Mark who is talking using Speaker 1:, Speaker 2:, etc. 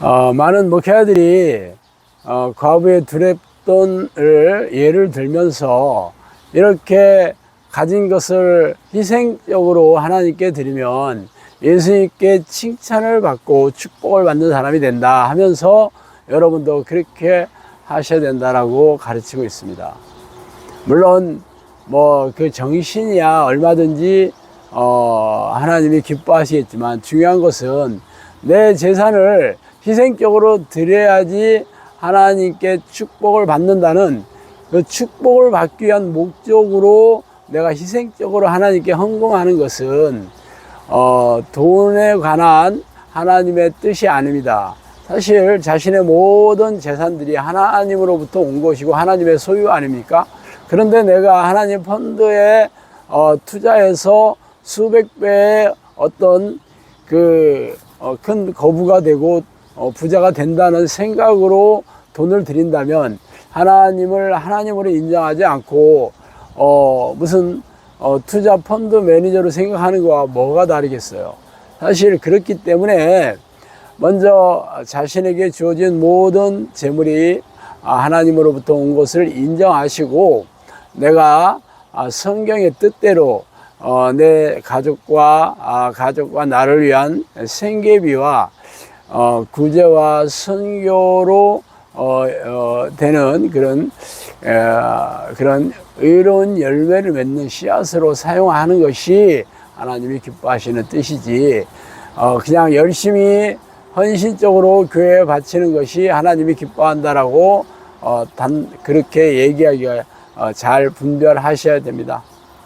Speaker 1: 어, 많은 목회자들이 어, 과부의 두랩돈을 예를 들면서 이렇게 가진 것을 희생적으로 하나님께 드리면 예수님께 칭찬을 받고 축복을 받는 사람이 된다 하면서 여러분도 그렇게 하셔야 된다라고 가르치고 있습니다. 물론 뭐 그 정신이야 얼마든지 어 하나님이 기뻐하시겠지만 중요한 것은 내 재산을 희생적으로 드려야지 하나님께 축복을 받는다는 그 축복을 받기 위한 목적으로 내가 희생적으로 하나님께 헌금하는 것은 어 돈에 관한 하나님의 뜻이 아닙니다. 사실 자신의 모든 재산들이 하나님으로부터 온 것이고 하나님의 소유 아닙니까? 그런데 내가 하나님 펀드에 어, 투자해서 수백 배의 어떤 그큰 거부가 되고 어, 부자가 된다는 생각으로 돈을 드린다면 하나님을 하나님으로 인정하지 않고 어, 무슨 어, 투자 펀드 매니저로 생각하는 거와 뭐가 다르겠어요? 사실 그렇기 때문에 먼저 자신에게 주어진 모든 재물이 아, 하나님으로부터 온 것을 인정하시고 내가 아, 성경의 뜻대로 어, 내 가족과 아, 가족과 나를 위한 생계비와 어, 구제와 선교로 어, 어, 되는 그런 에, 그런 의로운 열매를 맺는 씨앗으로 사용하는 것이 하나님이 기뻐하시는 뜻이지 어, 그냥 열심히 헌신적으로 교회에 바치는 것이 하나님이 기뻐한다라고 어, 단 그렇게 얘기하기가 어, 잘 분별하셔야 됩니다.